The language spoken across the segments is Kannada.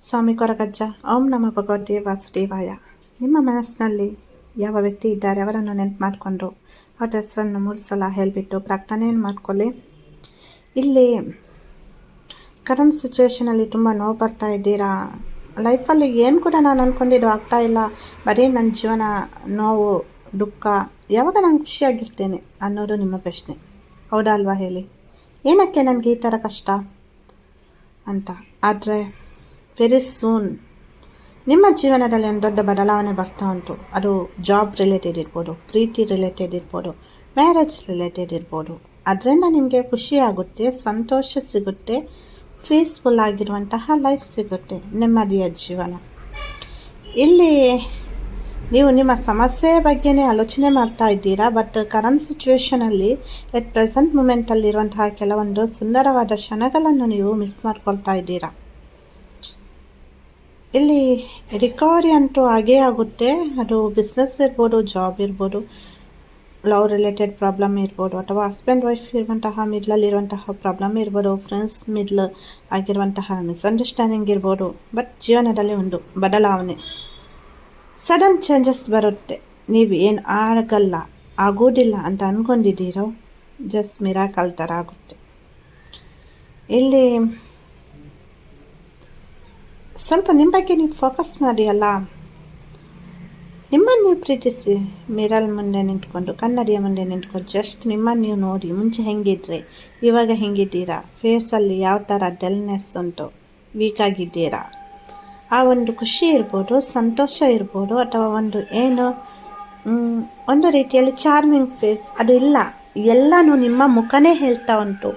ಸ್ವಾಮಿ ಕೊರಗಜ್ಜ, ಓಂ ನಮ ಭಗವದ್ದೇ ವಾಸುದೇವಾಯ. ನಿಮ್ಮ ಮನಸ್ಸಿನಲ್ಲಿ ಯಾವ ವ್ಯಕ್ತಿ ಇದ್ದಾರೆ ಅವರನ್ನು ನೆನಪು ಮಾಡಿಕೊಂಡು ಅವರ ಹೆಸರನ್ನು ಮೂರು ಸಲ ಹೇಳಿಬಿಟ್ಟು ಪ್ರಾರ್ಥನೆಯನ್ನು ಮಾಡ್ಕೊಳ್ಳಿ. ಇಲ್ಲಿ ಕರೆಂಟ್ ಸಿಚುವೇಷನಲ್ಲಿ ತುಂಬ ನೋವು ಬರ್ತಾ ಇದ್ದೀರಾ? ಲೈಫಲ್ಲಿ ಏನು ಕೂಡ ನಾನು ಅಂದ್ಕೊಂಡಿದ್ದು ಆಗ್ತಾ ಇಲ್ಲ. ಬರೀ ನನ್ನ ಜೀವನ, ನೋವು, ದುಃಖ, ಯಾವಾಗ ನಾನು ಖುಷಿಯಾಗಿರ್ತೇನೆ ಅನ್ನೋದು ನಿಮ್ಮ ಪ್ರಶ್ನೆ. ಹೌದಾ ಅಲ್ವಾ ಹೇಳಿ? ಏನಕ್ಕೆ ನನಗೆ ಈ ಥರ ಕಷ್ಟ ಅಂತ. ಆದರೆ ವೆರಿ ಸೂನ್ ನಿಮ್ಮ ಜೀವನದಲ್ಲಿ ಒಂದು ದೊಡ್ಡ ಬದಲಾವಣೆ ಬರ್ತಾ ಉಂಟು. ಅದು ಜಾಬ್ ರಿಲೇಟೆಡ್ ಇರ್ಬೋದು, ಪ್ರೀತಿ ರಿಲೇಟೆಡ್ ಇರ್ಬೋದು ಮ್ಯಾರೇಜ್ ರಿಲೇಟೆಡ್ ಇರ್ಬೋದು. ಅದರಿಂದ ನಿಮಗೆ ಖುಷಿಯಾಗುತ್ತೆ, ಸಂತೋಷ ಸಿಗುತ್ತೆ ಪೀಸ್ಫುಲ್ ಆಗಿರುವಂತಹ ಲೈಫ್ ಸಿಗುತ್ತೆ ನೆಮ್ಮದಿಯ ಜೀವನ. ಇಲ್ಲಿ ನೀವು ನಿಮ್ಮ ಸಮಸ್ಯೆ ಬಗ್ಗೆನೇ ಆಲೋಚನೆ ಮಾಡ್ತಾ ಇದ್ದೀರಾ ಬಟ್ ಕರೆಂಟ್ ಸಿಚುವೇಶನಲ್ಲಿ ಎಟ್ ಪ್ರೆಸೆಂಟ್ ಮೂಮೆಂಟಲ್ಲಿರುವಂತಹ ಕೆಲವೊಂದು ಸುಂದರವಾದ ಕ್ಷಣಗಳನ್ನು ನೀವು ಮಿಸ್ ಮಾಡ್ಕೊಳ್ತಾ ಇದ್ದೀರಾ? ಇಲ್ಲಿ ರಿಕವರಿ ಅಂತೂ ಹಾಗೇ ಆಗುತ್ತೆ. ಅದು ಬಿಸ್ನೆಸ್ ಇರ್ಬೋದು ಜಾಬ್ ಇರ್ಬೋದು ಲವ್ ರಿಲೇಟೆಡ್ ಪ್ರಾಬ್ಲಮ್ ಇರ್ಬೋದು, ಅಥವಾ ಹಸ್ಬೆಂಡ್ ವೈಫ್ ಇರುವಂತಹ ಮಿಡ್ಲಲ್ಲಿರುವಂತಹ ಪ್ರಾಬ್ಲಮ್ ಇರ್ಬೋದು ಫ್ರೆಂಡ್ಸ್ ಮಿಡ್ಲ್ ಆಗಿರುವಂತಹ ಮಿಸ್ಅಂಡರ್ಸ್ಟ್ಯಾಂಡಿಂಗ್ ಇರ್ಬೋದು ಬಟ್ ಜೀವನದಲ್ಲಿ ಒಂದು ಬದಲಾವಣೆ. ಸಡನ್ ಚೇಂಜಸ್ ಬರುತ್ತೆ. ನೀವು ಏನು ಆಗಲ್ಲ, ಆಗೋದಿಲ್ಲ ಅಂತ ಅಂದ್ಕೊಂಡಿದ್ದೀರೋ ಜಸ್ಟ್ ಮಿರಾಕಲ್ ಥರ ಆಗುತ್ತೆ. ಇಲ್ಲಿ ಸ್ವಲ್ಪ ನಿಮ್ಮ ಬಗ್ಗೆ ನೀವು ಫೋಕಸ್ ಮಾಡಿ ಅಲ್ಲ ನಿಮ್ಮನ್ನು ನೀವು ಪ್ರೀತಿಸಿ, ಮಿರಲ್ ಮುಂದೆ ನಿಂತ್ಕೊಂಡು, ಕನ್ನಡಿಯ ಮುಂದೆ ನಿಂತ್ಕೊಂಡು ಜಸ್ಟ್ ನಿಮ್ಮನ್ನು ನೀವು ನೋಡಿ, ಮುಂಚೆ ಹೆಂಗಿದ್ರಿ, ಇವಾಗ ಹೆಂಗಿದ್ದೀರಾ? ಫೇಸಲ್ಲಿ ಯಾವ ಥರ ಡೆಲ್ನೆಸ್ ಉಂಟು? ವೀಕ್ ಆಗಿದ್ದೀರಾ? ಆ ಒಂದು ಖುಷಿ ಇರ್ಬೋದು, ಸಂತೋಷ ಇರ್ಬೋದು, ಅಥವಾ ಒಂದು ಏನು ಒಂದು ರೀತಿಯಲ್ಲಿ ಚಾರ್ಮಿಂಗ್ ಫೇಸ್ ಅದು ಇಲ್ಲ. ಎಲ್ಲನೂ ನಿಮ್ಮ ಮುಖನೇ ಹೇಳ್ತಾ ಉಂಟು.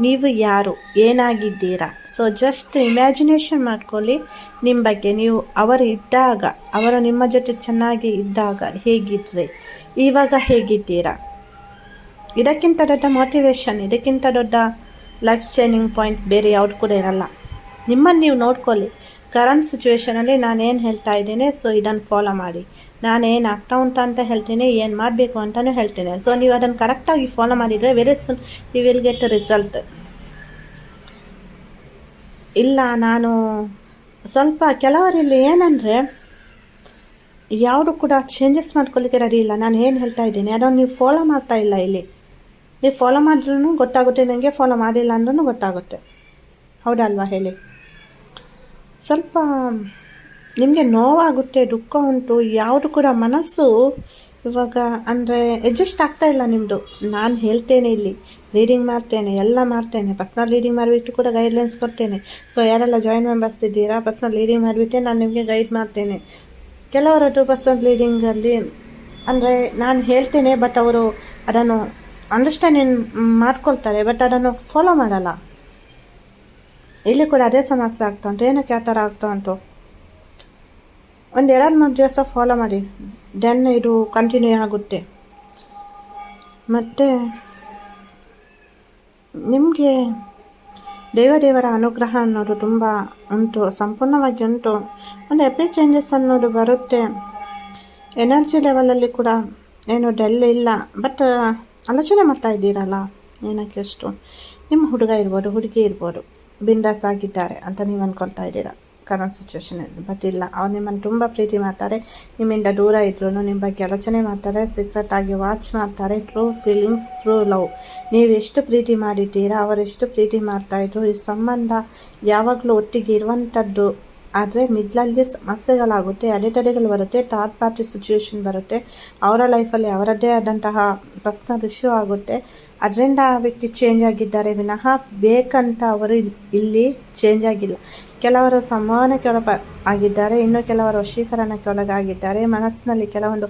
ನೀವು ಯಾರು? ಏನಾಗಿದ್ದೀರಾ? ಸೊ ಜಸ್ಟ್ ಇಮ್ಯಾಜಿನೇಷನ್ ಮಾಡ್ಕೊಳ್ಳಿ. ನಿಮ್ಮ ಬಗ್ಗೆ ನೀವು ಅವರು ಇದ್ದಾಗ, ಅವರು ನಿಮ್ಮ ಜೊತೆ ಚೆನ್ನಾಗಿ ಇದ್ದಾಗ ಹೇಗಿದ್ರೆ? ಇವಾಗ ಹೇಗಿದ್ದೀರಾ? ಇದಕ್ಕಿಂತ ದೊಡ್ಡ ಮೋಟಿವೇಶನ್ ಇದಕ್ಕಿಂತ ದೊಡ್ಡ ಲೈಫ್ ಚೇಂಜಿಂಗ್ ಪಾಯಿಂಟ್ ಬೇರೆ ಯಾವ್ದು ಕೂಡ ಇರಲ್ಲ. ನಿಮ್ಮನ್ನು ನೀವು ನೋಡ್ಕೊಳ್ಳಿ. ಕರೆಂಟ್ ಸಿಚುವೇಷನಲ್ಲಿ ನಾನೇನು ಹೇಳ್ತಾ ಇದ್ದೇನೆ ಸೊ ಇದನ್ನು ಫಾಲೋ ಮಾಡಿ. ನಾನೇನು ಆಗ್ತಾ ಉಂಟು ಅಂತ ಹೇಳ್ತೀನಿ, ಏನು ಮಾಡಬೇಕು ಅಂತಲೂ ಹೇಳ್ತೇನೆ. ಸೊ ನೀವು ಅದನ್ನು ಕರೆಕ್ಟಾಗಿ ಫಾಲೋ ಮಾಡಿದರೆ very soon you will get result ಇಲ್ಲ, ನಾನು ಸ್ವಲ್ಪ ಕೆಲವರಲ್ಲಿ ಏನಂದರೆ, ಯಾವುದು ಕೂಡ ಚೇಂಜಸ್ ಮಾಡ್ಕೊಳ್ಳಿಕ್ಕೆ ರೆಡಿ ಇಲ್ಲ. ನಾನು ಏನು ಹೇಳ್ತಾ ಇದ್ದೀನಿ, ಅದನ್ನು ನೀವು ಫಾಲೋ ಮಾಡ್ತಾ ಇಲ್ಲ ಇಲ್ಲಿ. ನೀವು ಫಾಲೋ ಮಾಡಿದ್ರೂ ಗೊತ್ತಾಗುತ್ತೆ ನನಗೆ ಫಾಲೋ ಮಾಡಿಲ್ಲ ಅಂದ್ರೂ ಗೊತ್ತಾಗುತ್ತೆ. ಹೌದಲ್ವಾ ಹೇಳಿ? ಸ್ವಲ್ಪ ನಿಮಗೆ ನೋವಾಗುತ್ತೆ, ದುಃಖ ಉಂಟು, ಯಾವುದು ಕೂಡ ಮನಸ್ಸು ಇವಾಗ ಅಂದರೆ ಅಡ್ಜಸ್ಟ್ ಆಗ್ತಾ ಇಲ್ಲ ನಿಮ್ಮದು ನಾನು ಹೇಳ್ತೇನೆ ಇಲ್ಲಿ ರೀಡಿಂಗ್ ಮಾಡ್ತೇನೆ, ಎಲ್ಲ ಮಾಡ್ತೇನೆ ಪರ್ಸ್ನಲ್ ರೀಡಿಂಗ್ ಮಾಡಿಬಿಟ್ಟು ಕೂಡ ಗೈಡ್ಲೈನ್ಸ್ ಕೊಡ್ತೇನೆ. ಸೊ ಯಾರೆಲ್ಲ ಜಾಯಿನ್ ಮೆಂಬರ್ಸ್ ಇದ್ದೀರಾ ಪರ್ಸ್ನಲ್ ರೀಡಿಂಗ್ ಮಾಡಿಬಿಟ್ಟೆ ನಾನು ನಿಮಗೆ ಗೈಡ್ ಮಾಡ್ತೇನೆ. ಕೆಲವರದ್ದು ಪರ್ಸ್ನಲ್ ರೀಡಿಂಗಲ್ಲಿ ಅಂದರೆ ನಾನು ಹೇಳ್ತೇನೆ ಬಟ್ ಅವರು ಅದನ್ನು ಅಂಡರ್ಸ್ಟ್ಯಾಂಡಿಂಗ್ ಮಾಡ್ಕೊಳ್ತಾರೆ ಬಟ್ ಅದನ್ನು ಫಾಲೋ ಮಾಡಲ್ಲ. ಇಲ್ಲಿ ಕೂಡ ಅದೇ ಸಮಸ್ಯೆ ಆಗ್ತಾ ಉಂಟು, ಏನಕ್ಕೆ ಆ ಥರ ಆಗ್ತಾ ಉಂಟು? ಒಂದು ಎರಡು, ಮೂರು ದಿವಸ ಫಾಲೋ ಮಾಡಿ. ದೆನ್ ಇದು ಕಂಟಿನ್ಯೂ ಆಗುತ್ತೆ. ಮತ್ತು ನಿಮಗೆ ದೇವದೇವರ ಅನುಗ್ರಹ ಅನ್ನೋದು ತುಂಬ ಉಂಟು, ಸಂಪೂರ್ಣವಾಗಿ ಉಂಟು. ಒಂದು ಎಪಿ ಚೇಂಜಸ್ ಅನ್ನೋದು ಬರುತ್ತೆ. ಎನರ್ಜಿ ಲೆವೆಲಲ್ಲಿ ಕೂಡ ಏನು ಡೆಲ್ ಇಲ್ಲ ಬಟ್ ಆಲೋಚನೆ ಮಾಡ್ತಾ ಇದ್ದೀರಲ್ಲ, ಏನಕ್ಕೆ ಅಷ್ಟು? ನಿಮ್ಮ ಹುಡುಗ ಇರ್ಬೋದು, ಹುಡುಗಿ ಇರ್ಬೋದು, ಬಿಂದಾಸ್ ಆಗಿದ್ದಾರೆ ಅಂತ ನೀವು ಅಂದ್ಕೊಳ್ತಾ ಇದ್ದೀರಾ? ಕರೆಂಟ್ ಸಿಚುವೇಶನಲ್ಲಿ ಬಟ್ ಇಲ್ಲ, ಅವ್ರು ನಿಮ್ಮನ್ನು ತುಂಬ ಪ್ರೀತಿ ಮಾಡ್ತಾರೆ. ನಿಮ್ಮಿಂದ ದೂರ ಇದ್ರೂ ನಿಮ್ಮ ಬಗ್ಗೆ ಆಲೋಚನೆ ಮಾಡ್ತಾರೆ ಸೀಕ್ರೆಟಾಗಿ ವಾಚ್ ಮಾಡ್ತಾರೆ ಟ್ರೂ ಫೀಲಿಂಗ್ಸ್ ಟ್ರೂ ಲವ್ ನೀವು ಎಷ್ಟು ಪ್ರೀತಿ ಮಾಡಿದ್ದೀರಾ ಅವರೆಷ್ಟು ಪ್ರೀತಿ ಮಾಡ್ತಾಯಿದ್ರು ಈ ಸಂಬಂಧ ಯಾವಾಗಲೂ ಒಟ್ಟಿಗೆ ಇರುವಂಥದ್ದು ಆದರೆ ಮಿಡ್ಲಲ್ಲಿ ಸಮಸ್ಯೆಗಳಾಗುತ್ತೆ, ಅಡೆತಡೆಗಳು ಬರುತ್ತೆ ಥರ್ಡ್ ಪಾರ್ಟಿ ಸಿಚುವೇಶನ್ ಬರುತ್ತೆ. ಅವರ ಲೈಫಲ್ಲಿ ಅವರದ್ದೇ ಆದಂತಹ ಪರ್ಸ್ನಲ್ ಇಶ್ಯೂ ಆಗುತ್ತೆ. ಅದರಿಂದ ಆ ವ್ಯಕ್ತಿ ಚೇಂಜ್ ಆಗಿದ್ದಾರೆ ವಿನಃ ಬೇಕಂತ ಅವರು ಇಲ್ಲಿ ಚೇಂಜ್ ಆಗಿಲ್ಲ. ಕೆಲವರು ಸಮಾನಕ್ಕೆ ಒಳಪ ಆಗಿದ್ದಾರೆ, ಇನ್ನು ಕೆಲವರು ವಶೀಕರಣಕ್ಕೆ ಒಳಗಾಗಿದ್ದಾರೆ ಮನಸ್ಸಿನಲ್ಲಿ ಕೆಲವೊಂದು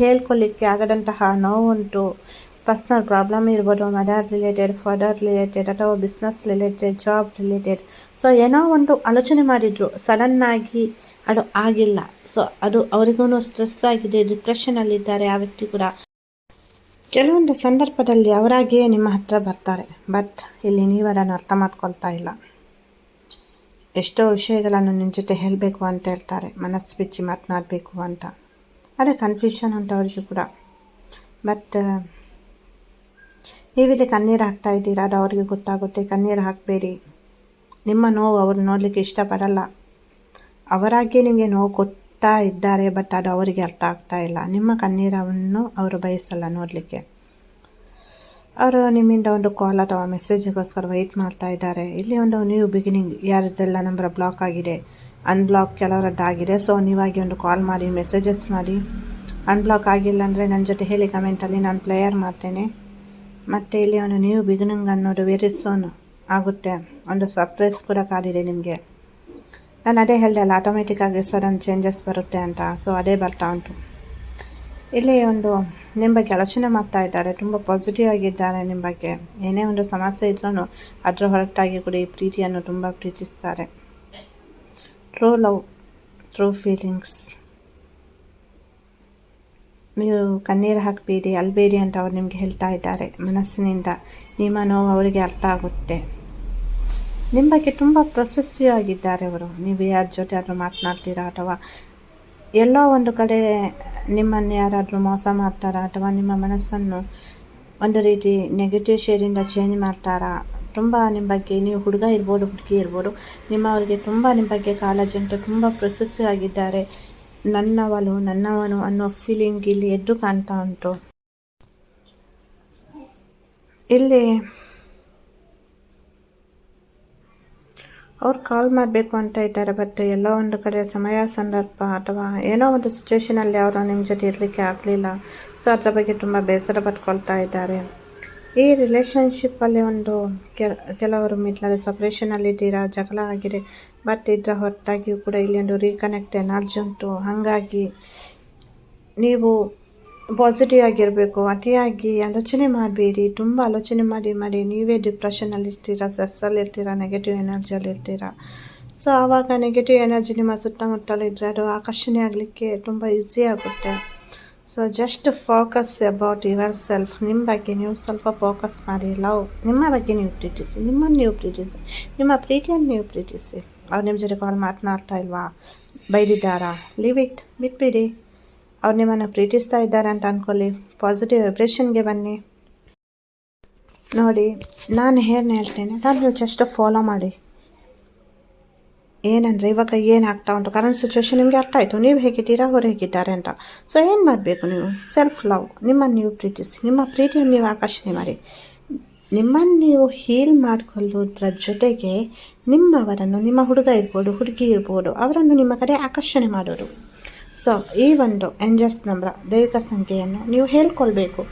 ಹೇಳ್ಕೊಳ್ಳಿಕ್ಕೆ ಆಗದಂತಹ ನೋವುಂಟು. ಪರ್ಸ್ನಲ್ ಪ್ರಾಬ್ಲಮ್ ಇರ್ಬೋದು ಮದರ್ ರಿಲೇಟೆಡ್ ಫಾದರ್ ರಿಲೇಟೆಡ್ ಅಥವಾ business related job related so ಏನೋ ಒಂದು ಆಲೋಚನೆ ಮಾಡಿದರು ಸಡನ್ನಾಗಿ ಅದು ಆಗಿಲ್ಲ. ಸೊ ಅದು ಅವರಿಗೂ ಸ್ಟ್ರೆಸ್ ಆಗಿದೆ ಡಿಪ್ರೆಷನಲ್ಲಿದ್ದಾರೆ ಆ ವ್ಯಕ್ತಿ ಕೂಡ. ಕೆಲವೊಂದು ಸಂದರ್ಭದಲ್ಲಿ ಅವರಾಗಿಯೇ ನಿಮ್ಮ ಹತ್ರ ಬರ್ತಾರೆ. ಬಟ್, ಇಲ್ಲಿ ನೀವು ಅದನ್ನು ಅರ್ಥ ಮಾಡ್ಕೊಳ್ತಾ ಇಲ್ಲ. ಎಷ್ಟೋ ವಿಷಯಗಳನ್ನು ನಿಮ್ಮ ಜೊತೆ ಹೇಳಬೇಕು ಅಂತ ಹೇಳ್ತಾರೆ. ಮನಸ್ಸು ಬಿಚ್ಚಿ ಮಾತನಾಡಬೇಕು ಅಂತ. ಅದೇ ಕನ್ಫ್ಯೂಷನ್ ಉಂಟು ಅವರಿಗೂ ಕೂಡ ಬಟ್ ನೀವಿಲ್ಲಿ ಕಣ್ಣೀರು ಹಾಕ್ತಾ ಇದ್ದೀರಾ? ಅದು ಅವ್ರಿಗೆ ಗೊತ್ತಾಗುತ್ತೆ. ಕಣ್ಣೀರು ಹಾಕಬೇಡಿ. ನಿಮ್ಮ ನೋವು ಅವ್ರು ನೋಡಲಿಕ್ಕೆ ಇಷ್ಟಪಡಲ್ಲ. ಅವರಾಗಿಯೇ ನಿಮಗೆ ನೋವು ಕೊಡ್ತಾ ಇದ್ದಾರೆ ಬಟ್ ಅದು ಅವರಿಗೆ ಅರ್ಥ ಆಗ್ತಾ ಇಲ್ಲ. ನಿಮ್ಮ ಕಣ್ಣೀರವನ್ನು ಅವರು ಬಯಸಲ್ಲ ನೋಡಲಿಕ್ಕೆ. ಅವರು ನಿಮ್ಮಿಂದ ಒಂದು ಕಾಲ್ ಅಥವಾ ಮೆಸೇಜಿಗೋಸ್ಕರ ವೆಯ್ಟ್ ಮಾಡ್ತಾ ಇದ್ದಾರೆ. ಇಲ್ಲಿ ಒಂದು ನ್ಯೂ ಬಿಗಿನಿಂಗ್ ಯಾರದ್ದೆಲ್ಲ ನಂಬರ್ ಬ್ಲಾಕ್ ಆಗಿದೆ? ಅನ್ಬ್ಲಾಕ್ ಕೆಲವರದ್ದಾಗಿದೆ. ಸೊ ನೀವಾಗಿ ಒಂದು ಕಾಲ್ ಮಾಡಿ ಮೆಸೇಜಸ್ ಮಾಡಿ. ಅನ್ಬ್ಲಾಕ್ ಆಗಿಲ್ಲ ಅಂದರೆ ನನ್ನ ಜೊತೆ ಹೇಳಿ ಕಮೆಂಟಲ್ಲಿ ನಾನು ಪ್ಲೇಯರ್ ಮಾಡ್ತೇನೆ. ಮತ್ತು ಇಲ್ಲಿ ಒಂದು ನ್ಯೂ ಬಿಗಿನಿಂಗ್ ಅನ್ನೋದು ವೆರಿ ಸೋನ್ ಆಗುತ್ತೆ. ಒಂದು ಸರ್ಪ್ರೈಸ್ ಕೂಡ ಕಾದಿದೆ ನಿಮಗೆ. ನಾನು ಅದೇ ಹೇಳಿದೆ ಅಲ್ಲ ಆಟೋಮೆಟಿಕ್ಕಾಗಿ ಸಡನ್ ಚೇಂಜಸ್ ಬರುತ್ತೆ ಅಂತ. ಸೊ ಅದೇ ಬರ್ತಾ ಉಂಟು. ಇಲ್ಲಿ ಒಂದು ನಿಮ್ಮ ಬಗ್ಗೆ ಆಲೋಚನೆ ಮಾಡ್ತಾ ಇದ್ದಾರೆ. ತುಂಬ ಪಾಸಿಟಿವ್ ಆಗಿದ್ದಾರೆ ನಿಮ್ಮ ಬಗ್ಗೆ. ಏನೇ ಒಂದು ಸಮಸ್ಯೆ ಇದ್ರೂ ಅದರ ಹೊರತಾಗಿ ಕೂಡ ಈ ಪ್ರೀತಿಯನ್ನು ತುಂಬ ಪ್ರೀತಿಸ್ತಾರೆ. ಟ್ರೂ ಲವ್ ಟ್ರೂ ಫೀಲಿಂಗ್ಸ್ ನೀವು ಕಣ್ಣೀರು ಹಾಕಬೇಡಿ, ಅಲ್ಬೇಡಿ ಅಂತ ಅವ್ರು ನಿಮಗೆ ಹೇಳ್ತಾ ಇದ್ದಾರೆ ಮನಸ್ಸಿನಿಂದ. ನಿಮ್ಮ ನೋವು ಅವರಿಗೆ ಅರ್ಥ ಆಗುತ್ತೆ. ನಿಮ್ಮ ಬಗ್ಗೆ ತುಂಬ ಪ್ರೊಸೆಸಿವ್ ಆಗಿದ್ದಾರೆ ಅವರು. ನೀವು ಯಾರ ಜೊತೆ ಆದರೂ ಮಾತನಾಡ್ತೀರಾ ಅಥವಾ ಎಲ್ಲೋ ಒಂದು ಕಡೆ ನಿಮ್ಮನ್ನು ಯಾರಾದರೂ ಮೋಸ ಮಾಡ್ತಾರಾ ಅಥವಾ ನಿಮ್ಮ ಮನಸ್ಸನ್ನು ಒಂದು ರೀತಿ ನೆಗೆಟಿವ್ ಶೇರಿಂದ ಚೇಂಜ್ ಮಾಡ್ತಾರಾ? ತುಂಬ ನಿಮ್ಮ ಬಗ್ಗೆ ನೀವು ಹುಡುಗ ಇರ್ಬೋದು, ಹುಡುಗಿ ಇರ್ಬೋದು ನಿಮ್ಮ ಅವರಿಗೆ ತುಂಬ ನಿಮ್ಮ ಬಗ್ಗೆ ಕಾಳಜಿ ಅಂತ ತುಂಬ ಪ್ರಶಸ್ತಿ ಆಗಿದ್ದಾರೆ ನನ್ನವಳು, ನನ್ನವನು ಅನ್ನೋ ಫೀಲಿಂಗ್ ಇಲ್ಲಿ ಎದ್ದು ಕಾಣ್ತಾ ಉಂಟು. ಇಲ್ಲಿ ಅವ್ರು ಕಾಲ್ ಮಾಡಬೇಕು ಅಂತ ಇದ್ದಾರೆ ಬಟ್ ಎಲ್ಲೋ ಒಂದು ಕಡೆ ಸಮಯ ಸಂದರ್ಭ ಅಥವಾ ಏನೋ ಒಂದು ಸಿಚುವೇಷನಲ್ಲಿ ಅವರು ನಿಮ್ಮ ಜೊತೆ ಇರಲಿಕ್ಕೆ ಆಗಲಿಲ್ಲ. ಸೊ ಅದರ ಬಗ್ಗೆ ತುಂಬ ಬೇಸರ ಪಟ್ಕೊಳ್ತಾ ಇದ್ದಾರೆ. ಈ ರಿಲೇಷನ್ಶಿಪ್ಪಲ್ಲಿ ಒಂದು ಕೆಲವರು ಮಿಟ್ಲಾದ ಸಪ್ರೇಷನಲ್ಲಿದ್ದೀರಾ ಜಗಳ ಆಗಿದೆ. ಬಟ್ ಇದರ ಹೊರತಾಗಿಯೂ ಕೂಡ ಇಲ್ಲಿ ಒಂದು ರೀಕನೆಕ್ಟ್ ಎನರ್ಜಿ ಉಂಟು. ಹಾಗಾಗಿ ನೀವು ಪಾಸಿಟಿವ್ ಆಗಿರಬೇಕು, ಅತಿಯಾಗಿ ಆಲೋಚನೆ ಮಾಡಬೇಡಿ, ತುಂಬ ಆಲೋಚನೆ ಮಾಡಿ ಮಾಡಿ, ನೀವೇ ಡಿಪ್ರೆಷನಲ್ಲಿ ಇರ್ತೀರಾ ಸೆಸ್ಸಲ್ಲಿ ಇರ್ತೀರಾ ನೆಗೆಟಿವ್ ಎನರ್ಜಿಯಲ್ಲಿ ಇರ್ತೀರಾ? ಸೊ ಆವಾಗ ನೆಗೆಟಿವ್ ಎನರ್ಜಿ ನಿಮ್ಮ ಸುತ್ತಮುತ್ತಲಿದ್ದರೆ ಅದು ಆಕರ್ಷಣೆ ಆಗಲಿಕ್ಕೆ ತುಂಬ ಈಸಿ ಆಗುತ್ತೆ. So just focus about yourself ನಿಮ್ಮ ಬಗ್ಗೆ ನೀವು ಸ್ವಲ್ಪ ಫೋಕಸ್ ಮಾಡಿ ಲವ್ ನಿಮ್ಮ ಬಗ್ಗೆ ನೀವು ಪ್ರೀತಿಸಿ, ನಿಮ್ಮನ್ನು ನೀವು ಪ್ರೀತಿಸಿ, ನಿಮ್ಮ ಪ್ರೀತಿಯನ್ನು ನೀವು ಪ್ರೀತಿಸಿ. ಅವ್ರು ನಿಮ್ಮ ಜೊತೆ ಕಾಲ್ ಮಾತನಾಡ್ತಾ ಇಲ್ವಾ? ಬೈದಿದ್ದಾರಾ? ಲಿವ್ ಇಟ್ ಬಿಟ್ಬಿಡಿ. ಅವ್ರು ನಿಮ್ಮನ್ನು ಪ್ರೀತಿಸ್ತಾ ಇದ್ದಾರೆ ಅಂತ ಅಂದ್ಕೊಳ್ಳಿ ಪಾಸಿಟಿವ್ ವೈಬ್ರೇಷನ್ಗೆ ಬನ್ನಿ. ನೋಡಿ, ನಾನು ಏನು ಹೇಳ್ತೇನೆ. ನಾನು ಜಸ್ಟ್ ಫಾಲೋ ಮಾಡಿ. ಏನಂದರೆ ಇವಾಗ ಏನಾಗ್ತಾ ಉಂಟು? ಕರೆಂಟ್ ಸಿಚುವೇಶನ್ ನಿಮಗೆ ಅರ್ಥ ಆಯಿತು. ನೀವು ಹೇಗಿದ್ದೀರಾ, ಅವ್ರು ಹೇಗಿದ್ದಾರೆ ಅಂತ. ಸೊ ಏನು ಮಾಡಬೇಕು ನೀವು? ಸೆಲ್ಫ್ ಲವ್ ನಿಮ್ಮನ್ನು ನೀವು ಪ್ರೀತಿಸಿ. ನಿಮ್ಮ ಪ್ರೀತಿಯನ್ನು ನೀವು ಆಕರ್ಷಣೆ ಮಾಡಿ. ನಿಮ್ಮನ್ನು ನೀವು ಹೀಲ್ ಮಾಡಿಕೊಳ್ಳೋದ್ರ ಜೊತೆಗೆ ನಿಮ್ಮವರನ್ನು, ನಿಮ್ಮ ಹುಡುಗ ಇರ್ಬೋದು, ಹುಡುಗಿ ಇರ್ಬೋದು, ಅವರನ್ನು ನಿಮ್ಮ ಕಡೆ ಆಕರ್ಷಣೆ ಮಾಡೋದು ಸೊ ಈ ಒಂದು ಏಂಜಲ್ಸ್ ನಂಬರ ದೈವಿಕ ಸಂಖ್ಯೆಯನ್ನು ನೀವು ಹೇಳ್ಕೊಳ್ಬೇಕು.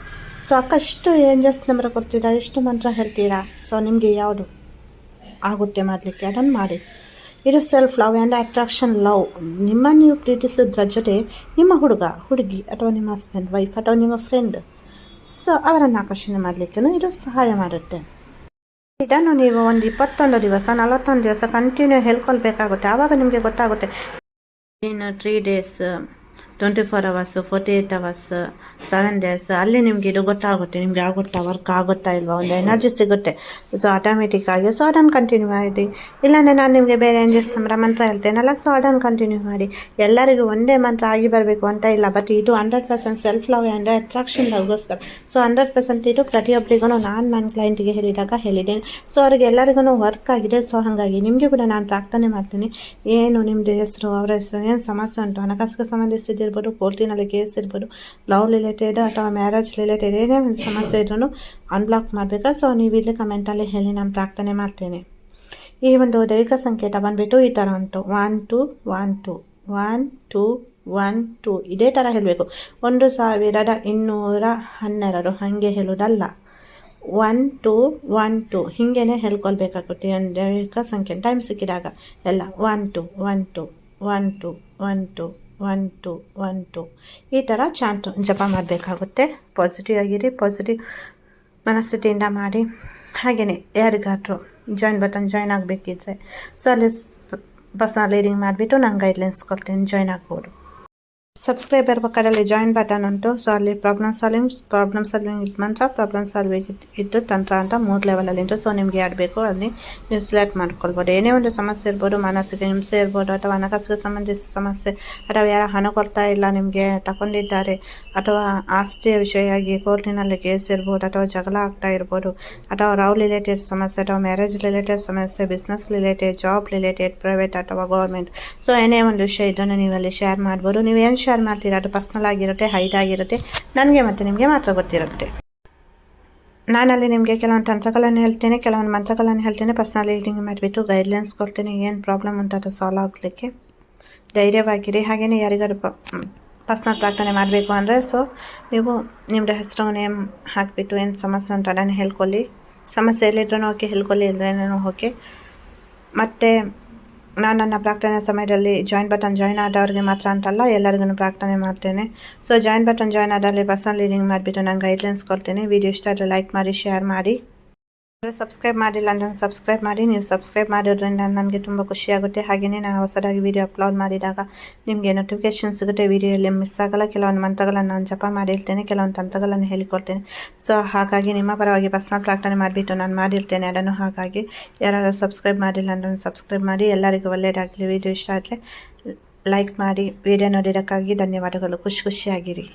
ಸೊ ಅಕ್ಕಷ್ಟು ಏಂಜಲ್ಸ್ ನಂಬರ್ ಕೊಡ್ತೀರಾ, ಎಷ್ಟು ಮಂತ್ರ ಹೇಳ್ತೀರಾ? ಸೊ ನಿಮಗೆ ಯಾವುದು ಆಗುತ್ತೆ ಮಾಡಲಿಕ್ಕೆ? ಅದನ್ನು ಮಾಡಿ. ಇದು self love and attraction love ನಿಮ್ಮ ನೀವು ಪ್ರೀತಿಸೋದ್ರ ಜೊತೆ ನಿಮ್ಮ ಹುಡುಗ, ಹುಡುಗಿ ಅಥವಾ ನಿಮ್ಮ ಹಸ್ಬೆಂಡ್ ವೈಫ್ ಅಥವಾ ನಿಮ್ಮ ಫ್ರೆಂಡ್ ಸೊ ಅವರನ್ನು ಆಕರ್ಷಣೆ ಮಾಡಲಿಕ್ಕೆ ಇದು ಸಹಾಯ ಮಾಡುತ್ತೆ. ಇದನ್ನು ನೀವು ಒಂದು ಇಪ್ಪತ್ತೊಂದು ದಿವಸ, ನಲವತ್ತೊಂದು ದಿವಸ ಕಂಟಿನ್ಯೂ ಹೇಳ್ಕೊಳ್ಬೇಕಾಗುತ್ತೆ. ಆವಾಗ ನಿಮಗೆ ಗೊತ್ತಾಗುತ್ತೆ. ಇನ್ನು three days twenty four hours forty eight hours seven days ಅಲ್ಲಿ ನಿಮ್ಗೆ ಇದು ಗೊತ್ತಾಗುತ್ತೆ, ನಿಮಗೆ ಆಗುತ್ತಾ ವರ್ಕ್ ಆಗುತ್ತಾ ಇಲ್ವಾ? ಒಂದು ಎನರ್ಜಿ ಸಿಗುತ್ತೆ. ಸೊ ಆಟೋಮೆಟಿಕ್ ಆಗಿ ಸೊ ಅದನ್ನು ಕಂಟಿನ್ಯೂ ಮಾಡಿ. ಇಲ್ಲಾಂದರೆ ನಾನು ನಿಮಗೆ ಬೇರೆ ನಂಬರ ಮಂತ್ರ ಹೇಳ್ತೇನಲ್ಲ ಸೊ ಅದನ್ನು ಕಂಟಿನ್ಯೂ ಮಾಡಿ. ಎಲ್ಲರಿಗೂ ಒಂದೇ ಮಂತ್ರ ಆಗಿ ಬರಬೇಕು ಅಂತ ಇಲ್ಲ ಬಟ್ ಇದು hundred percent self love and attraction ಲವ್ಗೋಸ್ಕರ. So hundred percent ಇದು ಪ್ರತಿಯೊಬ್ಬರಿಗೂ ನಾನು ನನ್ನ ಕ್ಲೈಂಟಿಗೆ ಹೇಳಿದಾಗ ಹೇಳಿದ್ದೇನೆ ಸೊ ಅವ್ರಿಗೆ ಎಲ್ಲರಿಗೂ ವರ್ಕ್ ಆಗಿದೆ ಸೊ ಹಾಗಾಗಿ ನಿಮಗೆ ಕೂಡ ನಾನು ಪ್ರಾರ್ಥನೆ ಮಾಡ್ತೀನಿ. ಏನು ನಿಮ್ಮದು ಹೆಸರು, ಅವರ ಹೆಸರು, ಏನು ಸಮಸ್ಯೆ ಉಂಟು, ಹಣಕಾಸಿಗೆ ಸಂಬಂಧಿಸಿದ ಇರ್ಬೋದು ಕೋರ್ಟಿನಲ್ಲಿ ಕೇಸ್ ಇರ್ಬೋದು ಲವ್ ರಿಲೇಟೆಡ್ ಅಥವಾ ಮ್ಯಾರೇಜ್ ರಿಲೇಟೆಡ್ ಏನೇ ಒಂದು ಸಮಸ್ಯೆ ಇದ್ರೂ ಅನ್ಬ್ಲಾಕ್ ಮಾಡಬೇಕಾ? ಸೊ ನೀವು ಇಲ್ಲಿ ಕಮೆಂಟಲ್ಲಿ ಹೇಳಿ, ನಾನು ಪ್ರಾರ್ಥನೆ ಮಾಡ್ತೇನೆ. ಈ ಒಂದು ದೈಹಿಕ ಸಂಕೇತ ಬಂದುಬಿಟ್ಟು ಈ ಥರ ಉಂಟು. One two one two one two one two ಇದೇ ಥರ ಹೇಳಬೇಕು. ಒಂದು ಸಾವಿರದ ಇನ್ನೂರ ಹನ್ನೆರಡು. ಹಾಗೆ ಹೇಳೋದಲ್ಲ ಒನ್ ಟು ಒನ್ ಟು ಹೀಗೇ ಹೇಳ್ಕೊಳ್ಬೇಕಾಗುತ್ತೆ ಒಂದು ದೈಹಿಕ ಸಂಖ್ಯೆ ಟೈಮ್ ಸಿಕ್ಕಿದಾಗ. ಎಲ್ಲ. One two one two one two one two one two one two ಈ ಥರ ಚಾಂತು ಜಪ ಮಾಡಬೇಕಾಗುತ್ತೆ. ಪಾಸಿಟಿವ್ ಆಗಿರಿ ಪಾಸಿಟಿವ್ ಮನಸ್ಥಿತಿಯಿಂದ ಮಾಡಿ. ಹಾಗೆಯೇ ಯಾರಿಗಾದರೂ ಜಾಯಿನ್ ಬಟನ್ ಜಾಯ್ನ್ ಆಗಬೇಕಿದ್ರೆ ಸೊ ಅಲ್ಲಿ ಬಸ್ನ ರೀಡಿಂಗ್ ಮಾಡಿಬಿಟ್ಟು ನಾನು ಗೈಡ್ಲೈನ್ಸ್ ಕೊಡ್ತೀನಿ. ಜಾಯ್ನ್ ಆಗ್ಬೋದು. ಸಬ್ಸ್ಕ್ರೈಬ್ ಇರಬೇಕಾದಲ್ಲಿ ಜಾಯಿನ್ ಬಟನ್ ಉಂಟು. ಸೊ ಅಲ್ಲಿ ಪ್ರಾಬ್ಲಮ್ ಸಾಲ್ವಿಂಗ್ ಪ್ರಾಬ್ಲಮ್ ಸಾಲ್ವಿಂಗ್ ಇದು ಮಂತ್ರ ಪ್ರಾಬ್ಲಮ್ ಸಾಲ್ವಿಂಗ್ ಇದ್ದು ತಂತ್ರ ಅಂತ ಮೂರು ಲೆವೆಲಲ್ಲಿ ಉಂಟು. ಸೊ ನಿಮಗೆ ಯಾರು ಬೇಕೋ ಅಲ್ಲಿ ನೀವು ಸೆಲೆಕ್ಟ್ ಮಾಡ್ಕೊಳ್ಬೋದು. ಏನೇ ಒಂದು ಸಮಸ್ಯೆ ಇರ್ಬೋದು, ಮಾನಸಿಕ ಹಿಂಸೆ ಇರ್ಬೋದು, ಅಥವಾ ಹಣಕಾಸಿಗೆ ಸಂಬಂಧಿಸಿದ ಸಮಸ್ಯೆ, ಅಥವಾ ಯಾರ ಹಣ ಕೊಡ್ತಾ ಇಲ್ಲ ನಿಮಗೆ ತಗೊಂಡಿದ್ದಾರೆ ಅಥವಾ ಆಸ್ತಿಯ ವಿಷಯವಾಗಿ ಕೋರ್ಟಿನಲ್ಲಿ ಕೇಸ್ ಇರ್ಬೋದು, ಅಥವಾ ಜಗಳ ಆಗ್ತಾ ಇರ್ಬೋದು, ಅಥವಾ ರೌ ರಿಲೇಟೆಡ್ ಸಮಸ್ಯೆ, ಅಥವಾ ಮ್ಯಾರೇಜ್ ರಿಲೇಟೆಡ್ ಸಮಸ್ಯೆ business related job related private ಅಥವಾ ಗೌರ್ಮೆಂಟ್ ಸೊ ಏನೇ ಒಂದು ವಿಷಯ ಇದನ್ನು ನೀವು ಅಲ್ಲಿ ಶೇರ್ ಮಾಡ್ಬೋದು. ನೀವು ಏನು ಶೇರ್ ಮಾಡ್ತೀರಾ ಅದು ಪರ್ಸ್ನಲ್ ಆಗಿರುತ್ತೆ ಹೈಡ್ ಆಗಿರುತ್ತೆ. ನನಗೆ ಮತ್ತು ನಿಮಗೆ ಮಾತ್ರ ಗೊತ್ತಿರುತ್ತೆ. ನಾನಲ್ಲಿ ನಿಮಗೆ ಕೆಲವೊಂದು ತಂತ್ರಗಳನ್ನು ಹೇಳ್ತೇನೆ, ಕೆಲವೊಂದು ಮಂತ್ರಗಳನ್ನು ಹೇಳ್ತೇನೆ. ಪರ್ಸ್ನಲ್ ರೀಡಿಂಗ್ ಮಾಡಿಬಿಟ್ಟು ಗೈಡ್ಲೈನ್ಸ್ ಕೊಡ್ತೇನೆ. ಏನು ಪ್ರಾಬ್ಲಮ್ ಅಂತ ಅದು ಸಾಲ್ವ್ ಆಗಲಿಕ್ಕೆ. ಧೈರ್ಯವಾಗಿರಿ. ಹಾಗೆಯೇ ಯಾರಿಗಾದ್ರು ಪರ್ಸ್ನಲ್ ಪ್ರಾರ್ಥನೆ ಮಾಡಬೇಕು ಅಂದರೆ ಸೊ ನೀವು ನಿಮ್ಮದು ಹೆಸರು ನೇಮ್ ಹಾಕಿಬಿಟ್ಟು ಏನು ಸಮಸ್ಯೆ ಅಂತ ಅದನ್ನು ಹೇಳ್ಕೊಳ್ಳಿ. ಸಮಸ್ಯೆ ಎಲ್ಲಿದ್ರೂ ಓಕೆ ಹೇಳ್ಕೊಳ್ಳಿ. ಇಲ್ಲದೇನೂ ಓಕೆ ಮತ್ತು ನಾನು ನನ್ನ ಪ್ರಾರ್ಥನೆ ಸಮಯದಲ್ಲಿ ಜಾಯಿನ್ ಬಟನ್ ಜಾಯಿನ್ ಆದವ್ರಿಗೆ ಮಾತ್ರ ಅಂತಲ್ಲ ಎಲ್ಲರಿಗೂ ಪ್ರಾರ್ಥನೆ ಮಾಡ್ತೇನೆ. ಸೊ ಜಾಯಿನ್ ಬಟನ್ ಜಾಯಿನ್ ಆದಲ್ಲಿ ಪರ್ಸನಲ್ ಲೀಡಿಂಗ್ ಮಾಡಿಬಿಟ್ಟು ನಾನು ಗೈಡ್ಲೈನ್ಸ್ ಕೊಡ್ತೇನೆ. ವಿಡಿಯೋ ಇಷ್ಟ ಆದರೆ ಲೈಕ್ ಮಾಡಿ ಶೇರ್ ಮಾಡಿ. ಸಬ್ಸ್ಕ್ರೈಬ್ ಮಾಡಿಲ್ಲ ಅಂದರೆ ಸಬ್ಸ್ಕ್ರೈಬ್ ಮಾಡಿ, ನೀವು ಸಬ್ಸ್ಕ್ರೈಬ್ ಮಾಡೋದ್ರಿಂದ ನನಗೆ ತುಂಬ ಖುಷಿಯಾಗುತ್ತೆ. ಹಾಗೆಯೇ ನಾನು ಹೊಸದಾಗಿ ವಿಡಿಯೋ ಅಪ್ಲೋಡ್ ಮಾಡಿದಾಗ ನಿಮಗೆ ನೋಟಿಫಿಕೇಶನ್ ಸಿಗುತ್ತೆ ವೀಡಿಯೋಲ್ಲಿ ಮಿಸ್ ಆಗಲ್ಲ, ಕೆಲವೊಂದು ಮಂತ್ರಗಳನ್ನು ನಾನು ಜಪ ಮಾಡಿರ್ತೇನೆ, ಕೆಲವೊಂದು ತಂತ್ರಗಳನ್ನು ಹೇಳಿಕೊಡ್ತೇನೆ. ಸೊ ಹಾಗಾಗಿ ನಿಮ್ಮ ಪರವಾಗಿ ಪರ್ಸನಲ್ ಪ್ರಾರ್ಥನೆ ಮಾಡಿಬಿಟ್ಟು ನಾನು ಮಾಡಿರ್ತೇನೆ, ಅದನ್ನು ಹಾಗಾಗಿ ಯಾರಾದರೂ ಸಬ್ಸ್ಕ್ರೈಬ್ ಮಾಡಿಲ್ಲ ಅಂದ್ರೆ ಸಬ್ಸ್ಕ್ರೈಬ್ ಮಾಡಿ, ಎಲ್ಲರಿಗೂ ಒಳ್ಳೆಯದಾಗಲಿ ವಿಡಿಯೋ ಇಷ್ಟ ಆಗಲಿ ಲೈಕ್ ಮಾಡಿ ವಿಡಿಯೋ ನೋಡಿರೋಕ್ಕಾಗಿ ಧನ್ಯವಾದಗಳು, ಖುಷಿ ಖುಷಿಯಾಗಿರಿ.